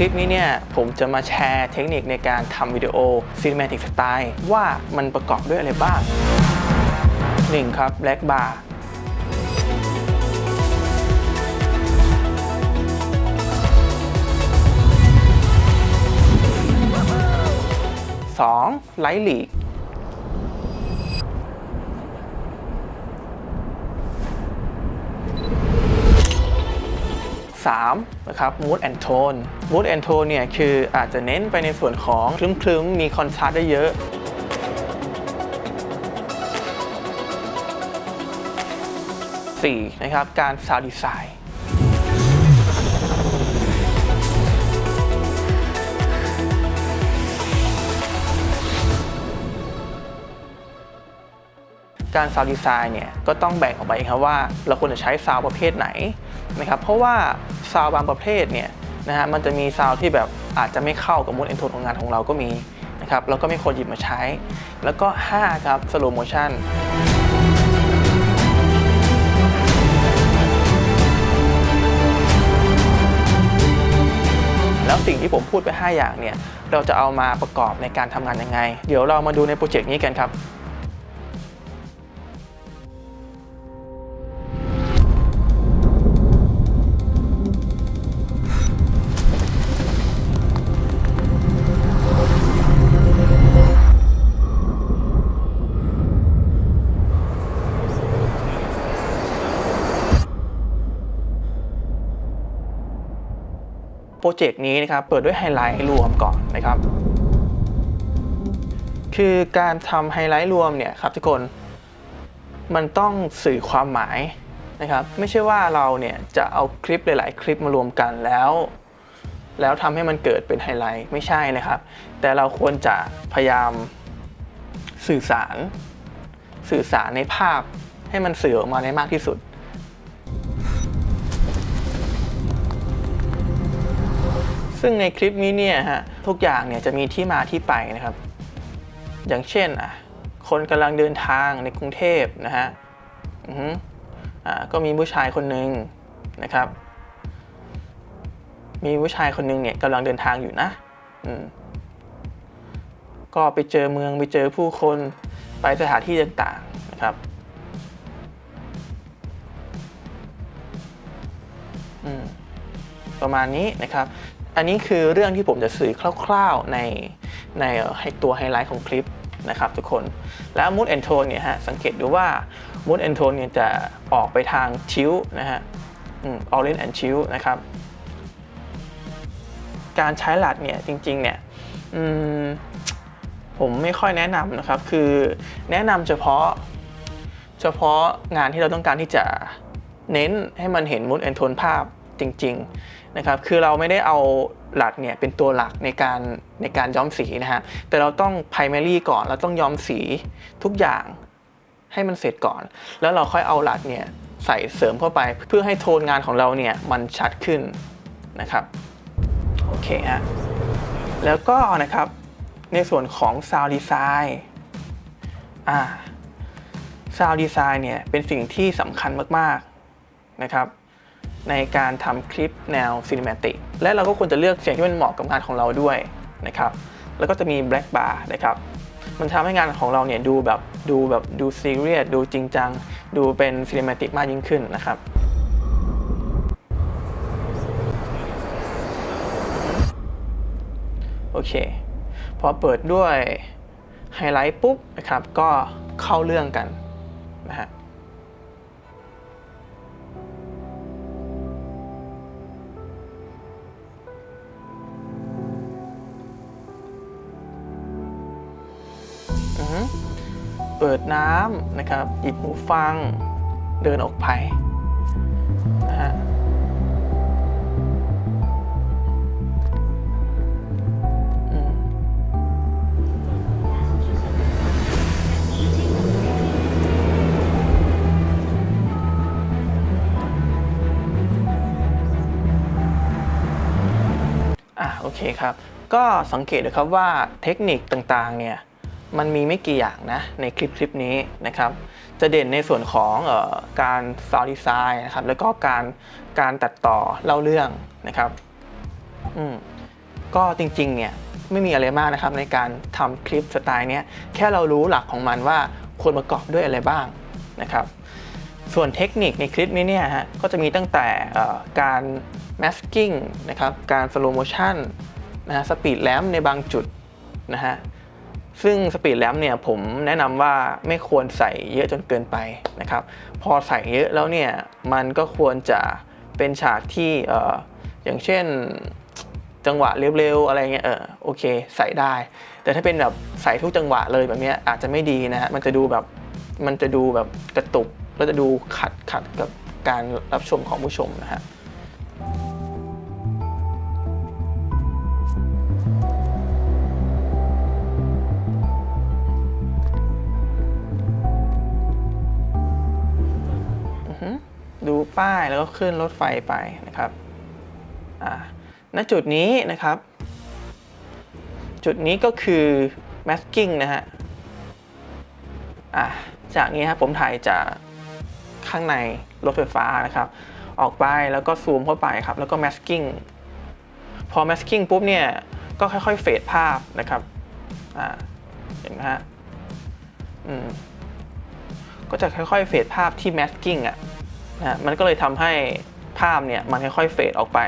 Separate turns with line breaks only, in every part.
คลิปนี้เนี่ยผมจะมาแชร์เทคนิคในการทำวิดีโอ Cinematic Style ว่ามันประกอบด้วยอะไรบ้าง 1. ครับ Black Bar 2. Light Leak 3นะครับ mood and tone mood and tone เนี่ยคืออาจจะเน้นไปในส่วนของคลึ้มๆ มีคอนทราสต์ได้เยอะ 4. นะครับการ sound design การซาวด์ดีไซน์เนี่ยก็ต้องแบ่งออกไปครับว่าเราควรจะใช้ซาวด์ประเภทไหนนะครับเพราะว่าซาวด์บางประเภทเนี่ย นะฮะมันจะมีซาวด์ที่แบบอาจจะไม่เข้ากับมูดเอนโทนของงานของเราก็มีนะครับแล้วก็ไม่ควรหยิบมาใช้ แล้วก็ 5 ครับสโลโมชั่นแล้วสิ่งที่ผมพูดไป 5 อย่างเนี่ย เราจะเอามาประกอบในการทำงานยังไง เดี๋ยวเรามาดูในโปรเจกต์นี้กันครับ โปรเจกต์นี้นะครับเปิดด้วยไฮไลท์รวมก่อนนะครับ คือการทำไฮไลท์รวมเนี่ยครับทุกคนมันต้องสื่อความหมายนะครับ ไม่ใช่ว่าเราเนี่ยจะเอาคลิปหลาย ๆ คลิปมารวมกันแล้ว แล้วทำให้มันเกิดเป็นไฮไลท์ไม่ใช่นะครับ แต่เราควรจะพยายามสื่อสาร สื่อสารในภาพให้มันสื่อออกมาได้มากที่สุด ซึ่งในคลิปนี้เนี่ยฮะทุกอย่างเนี่ยจะมีที่มาที่ไปนะครับ อย่างเช่นอะคนกำลังเดินทางในกรุงเทพนะฮะอืออ่าก็มีผู้ชายคนหนึ่งนะครับ มีผู้ชายคนหนึ่งเนี่ยกำลังเดินทางอยู่นะอืมก็ไปเจอเมืองไปเจอผู้คนไปสถานที่ต่างๆนะครับอืมประมาณนี้นะครับ อันนี้คือเรื่องที่ผมจะสื่อคร่าวๆในในให้ตัวไฮไลท์ของคลิปนะครับทุกคน แล้ว mood and tone เนี่ยฮะสังเกตดูว่า mood and tone เนี่ยจะออกไปทางชิลนะฮะอืม orange and chill นะครับ การใช้หลัดเนี่ยจริงๆเนี่ยผมไม่ค่อยแนะนำนะครับ คือแนะนำเฉพาะ เฉพาะงานที่เราต้องการที่จะเน้นให้มันเห็น mood and tone ภาพจริง ๆ นะครับ คือเราไม่ได้เอาหลักเนี่ยเป็นตัวหลักในการในการย้อมสีนะฮะ แต่เราต้อง primary ก่อน เราต้องย้อมสีทุกอย่างให้มันเสร็จก่อน แล้วเราค่อยเอาหลักเนี่ยใส่เสริมเข้าไปเพื่อให้โทนงานของเราเนี่ยมันชัดขึ้นนะครับ โอเคฮะ แล้วก็นะครับในส่วนของ sound design อ่า sound design เนี่ยเป็นสิ่งที่สำคัญมาก ๆ นะครับ ในการทำคลิปแนว Cinematic และเราก็ควรจะเลือกเสียงที่มันเหมาะกับงานของเราด้วยนะครับแล้วก็จะมี Black Bar นะครับมันทำให้งานของเราเนี่ยดูแบบดูแบบดูซีเรียสดูจริงจัง ดูเป็น Cinematic มากยิ่งขึ้นนะครับโอเค พอเปิดด้วยไฮไลท์ปุ๊บนะครับก็เข้าเรื่องกันนะฮะ เปิดน้ำนะครับหยิบหูฟัง เดินออกไปนะฮะอืมอะโอเคครับ ก็สังเกตนะครับว่าเทคนิคต่างๆ เนี่ย มันมีไม่กี่อย่างนะในคลิปคลิปนี้นะครับ จะเด่นในส่วนของออการ sound design นะครับ แล้วก็การการตัดต่อเล่าเรื่องนะครับอืมก็จริงๆเนี่ยไม่มีอะไรมากนะครับในการทำคลิปสไตล์เนี้ยแค่เรารู้หลักของมันว่าควรประกอบด้วยอะไรบ้างนะครับ ส่วนเทคนิคในคลิปนี้เนี่ยฮะก็จะมีตั้งแต่การ masking นะครับ การ slow motion นะฮะ speed lamp ในบางจุดนะฮะ ซึ่ง speed lamp เนี่ยผมแนะนำว่าไม่ควรใส่เยอะจนเกินไปนะครับ พอใส่เยอะแล้วเนี่ยมันก็ควรจะเป็นฉากที่เอ่ออย่างเช่นจังหวะเร็วๆอะไรเงี้ยเออโอเคใส่ได้ แต่ถ้าเป็นแบบใส่ทุกจังหวะเลยแบบนี้อาจจะไม่ดีนะฮะมันจะดูแบบมันจะดูแบบกระตุกแล้วจะดูขัดขัดกับการรับชมของผู้ชมนะฮะ ดูป้ายแล้วก็ขึ้นรถไฟไปนะครับณจุดนี้นะครับ จุดนี้ก็คือ masking นะฮะจากนี้ครับผมถ่ายจากข้างในรถไฟฟ้านะครับ ออกไปแล้วก็ซูมเข้าไปครับ แล้วก็ masking พอ masking ปุ๊บเนี่ย ก็ค่อยๆ เฟดภาพนะครับเห็นไหมฮะมก็จะค่อยๆ เฟดภาพที่ masking อะ นะมันก็เลยทำให้ภาพเนี่ยมันค่อยๆเฟดออกไป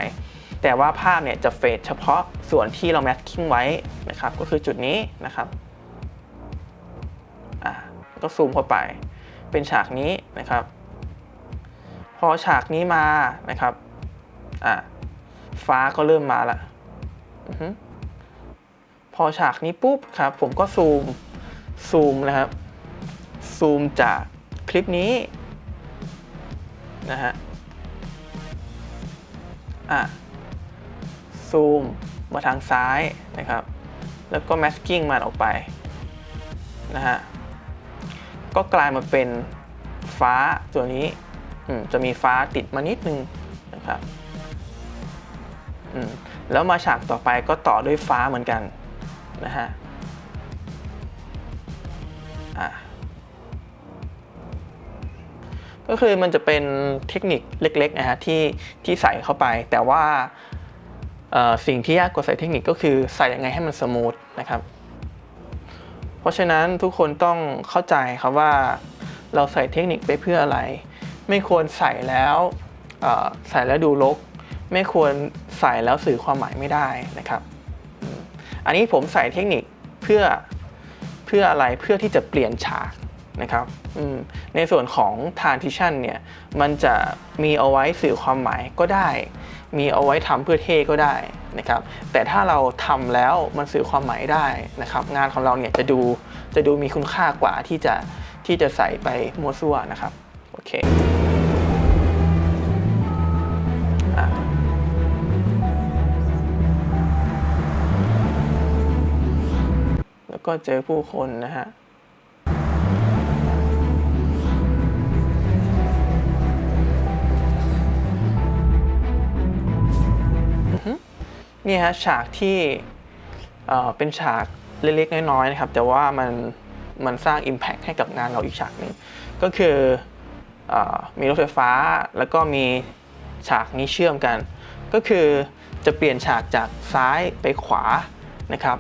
แต่ว่าภาพเนี่ยจะเฟดเฉพาะส่วนที่เรา masking ไว้นะครับก็คือจุดนี้นะครับอะก็ซูมเข้าไป เป็นฉากนี้นะครับ พอฉากนี้มานะครับอะฟ้าก็เริ่มมาละพอฉากนี้ปุ๊บครับผมก็ซูมซูมนะครับซูมจากคลิปนี้ อะซูมมาทางซ้ายนะครับ แล้วก็ masking มันออกไปนะฮะ ก็กลายมาเป็นฟ้าตัวนี้จะมีฟ้าติดมานิดนึงนะครับแล้วมาฉากต่อไปก็ต่อด้วยฟ้าเหมือนกันนะฮะ ก็คือมันจะเป็นเทคนิคเล็กๆนะฮะที่ที่ใส่เข้าไป แต่ว่าสิ่งที่ยากกว่าใส่เทคนิคก็คือใส่ยังไงให้มันสมูทนะครับ เพราะฉะนั้นทุกคนต้องเข้าใจครับว่าเราใส่เทคนิคไปเพื่ออะไร ไม่ควรใส่แล้วใส่แล้วดูรกไม่ควรใส่แล้วสื่อความหมายไม่ได้นะครับ อันนี้ผมใส่เทคนิคเพื่อเพื่ออะไรเพื่อที่จะเปลี่ยนฉาก นะครับในส่วนของ transition เนี่ยมันจะมีเอาไว้สื่อความหมายก็ได้ มีเอาไว้ทำเพื่อเท่ก็ได้นะครับแต่ถ้าเราทำแล้วมันสื่อความหมายได้นะครับงานของเราเนี่ยจะดูจะดูมีคุณค่ากว่าที่จะที่จะใส่ไปมัวซั่วนะครับโอเคแล้วก็เจอผู้คนนะฮะ นี่ฮะฉากที่เป็นฉากเล็กๆน้อยๆนะครับ แต่ว่ามันมันสร้าง Impact ให้กับงานเราอีกฉากหนึ่งก็คืออมีรถไฟฟ้าแล้วก็มีฉากนี้เชื่อมกัน ก็คือจะเปลี่ยนฉากจากซ้ายไปขวานะครับ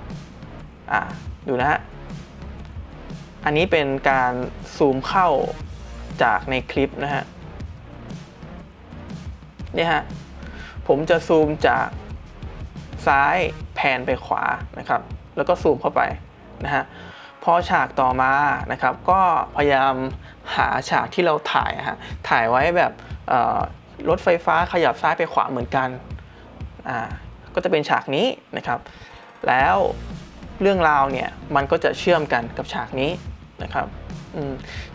อะดูนะฮะอันนี้เป็นการซูมเข้าจากในคลิปนะฮะเนี่ยฮะผมจะซูมจาก ซ้ายแพนไปขวานะครับ แล้วก็ซูมเข้าไปนะฮะพอฉากต่อมานะครับ ก็พยายามหาฉากที่เราถ่ายฮะถ่ายไว้แบบรถไฟฟ้าขยับซ้ายไปขวาเหมือนกันอ่าก็จะเป็นฉากนี้นะครับ แล้วเรื่องราวเนี่ยมันก็จะเชื่อมกันกับฉากนี้นะครับ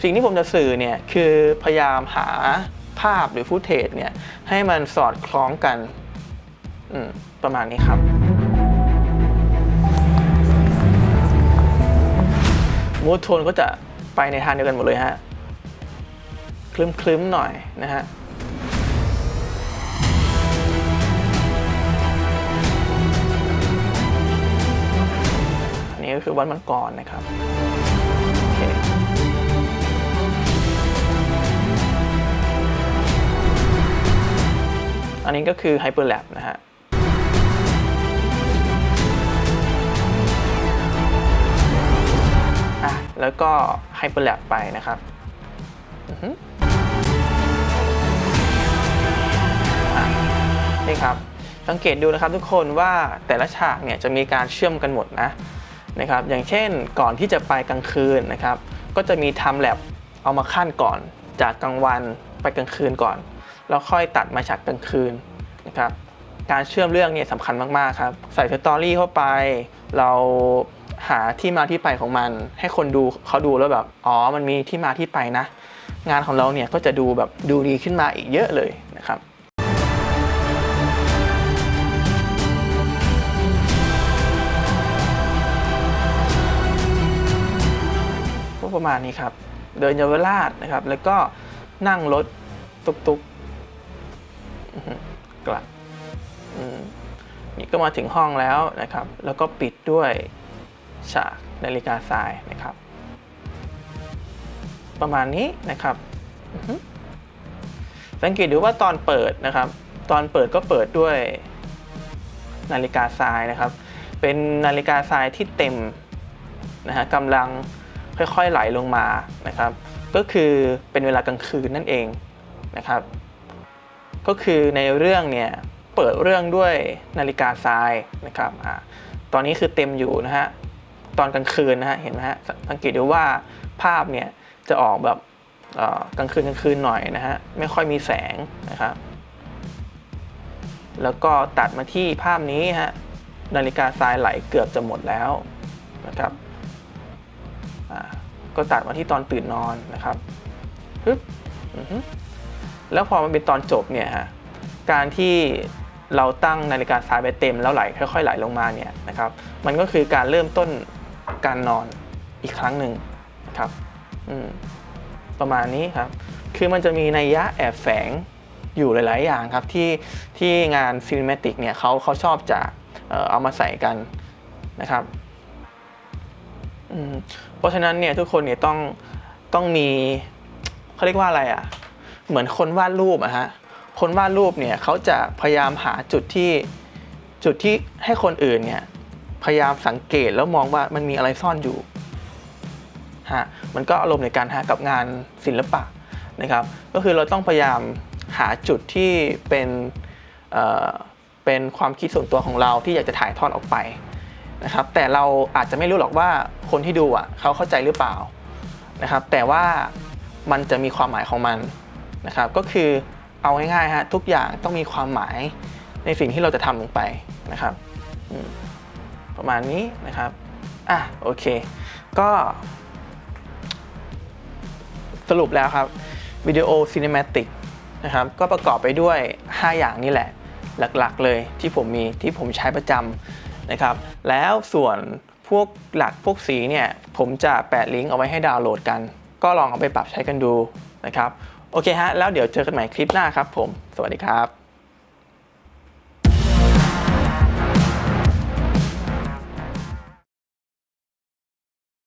สิ่งที่ผมจะสื่อเนี่ยคือพยายามหาภาพหรือฟุตเทจเนี่ยให้มันสอดคล้องกันอืม ประมาณนี้ครับ มูทโทนก็จะไปในทางเดียวกันหมดเลยฮะ คลึ้มๆหน่อยนะฮะอันนี้ก็คือวันมังกรนะครับโอเคอันนี้ก็คือ Hyperlap นะฮะ แล้วก็ Hyperlap ไปนะครับนี่ครับ สังเกตดูนะครับทุกคนว่าแต่ละฉากเนี่ยจะมีการเชื่อมกันหมดนะนะครับ อย่างเช่นก่อนที่จะไปกลางคืนนะครับ ก็จะมี time lapse เอามาขั้นก่อน จากกลางวันไปกลางคืนก่อน แล้วค่อยตัดมาฉากกลางคืนนะครับการเชื่อมเรื่องเนี่ยสำคัญมาก ๆ ครับ ใส่สตอรี่เข้าไป เรา หาที่มาที่ไปของมัน ให้คนดูเขาดูแล้วแบบอ๋อมันมีที่มาที่ไปนะ งานของเราเนี่ยก็จะดูแบบดูดีขึ้นมาอีกเยอะเลยนะครับก็ประมาณนี้ครับ เดินเยาวราชนะครับ แล้วก็นั่งรถตุกๆอื้อหือกลับนี่ก็มาถึงห้องแล้วนะครับ แล้วก็ปิดด้วย ฉากนาฬิกาทรายนะครับ ประมาณนี้นะครับ สังเกตดูว่าตอนเปิดนะครับ ตอนเปิดก็เปิดด้วยนาฬิกาทรายนะครับ เป็นนาฬิกาทรายที่เต็มนะฮะกำลังค่อยๆไหลลงมานะครับ ก็คือเป็นเวลากลางคืนนั่นเองนะครับ ก็คือในเรื่องเนี่ยเปิดเรื่องด้วยนาฬิกาทรายนะครับอ่าตอนนี้คือเต็มอยู่นะฮะ ตอนกลางคืนนะฮะเห็นไหมฮะสังเกตดูว่าภาพเนี่ยจะออกแบบกลางคืนกลางคืนหน่อยนะฮะไม่ค่อยมีแสงนะครับแล้วก็ตัดมาที่ภาพนี้ฮะนาฬิกาทรายไหลเกือบจะหมดแล้วนะครับอ่าก็ตัดมาที่ตอนตื่นนอนนะครับปึ๊บอือฮึแล้วพอมันเป็นตอนจบเนี่ยฮะการที่เราตั้งนาฬิกาทรายไปเต็มแล้วไหลค่อยๆไหลลงมาเนี่ยนะครับมันก็คือการเริ่มต้น การนอนอีกครั้งหนึ่งครับประมาณนี้ครับ คือมันจะมีนัยยะแอบแฝงอยู่หลาย ๆ อย่างครับ ที่ที่งานฟิล์มติกเนี่ยเขาเขาชอบจะเอามาใส่กันนะครับเพราะฉะนั้นเนี่ยทุกคนเนี่ยต้องต้องมีเขาเรียกว่าอะไรอะ่ะ เหมือนคนวาดรูปอะฮะคนวาดรูปเนี่ยเขาจะพยายามหาจุดที่จุดที่ให้คนอื่นเนี่ย พยายามสังเกตแล้วมองว่ามันมีอะไรซ่อนอยู่ฮะมันก็อารมณ์ในการหากับงานศิลปะนะครับ ก็คือเราต้องพยายามหาจุดที่เป็นเอ่อเป็นความคิดส่วนตัวของเราที่อยากจะถ่ายทอดออกไปนะครับ แต่เราอาจจะไม่รู้หรอกว่าคนที่ดูอะเขาเข้าใจหรือเปล่านะครับ แต่ว่ามันจะมีความหมายของมันนะครับ ก็คือเอาง่ายๆฮะทุกอย่างต้องมีความหมายในสิ่งที่เราจะทำลงไปนะครับอืม ประมาณนี้นะครับ อะโอเค ก็ สรุปแล้วครับวิดีโอซีนิมติกนะครับก็ประกอบไปด้วย 5 อย่างนี่แหละหลักๆเลยที่ผมมีที่ผมใช้ประจำนะครับ แล้วส่วนพวกหลักพวกสีเนี่ยผมจะแปะลิงก์เอาไว้ให้ดาวน์โหลดกัน ก็ลองเอาไปปรับใช้กันดูนะครับ โอเคฮะ แล้วเดี๋ยวเจอกันใหม่คลิปหน้าครับผม สวัสดีครับ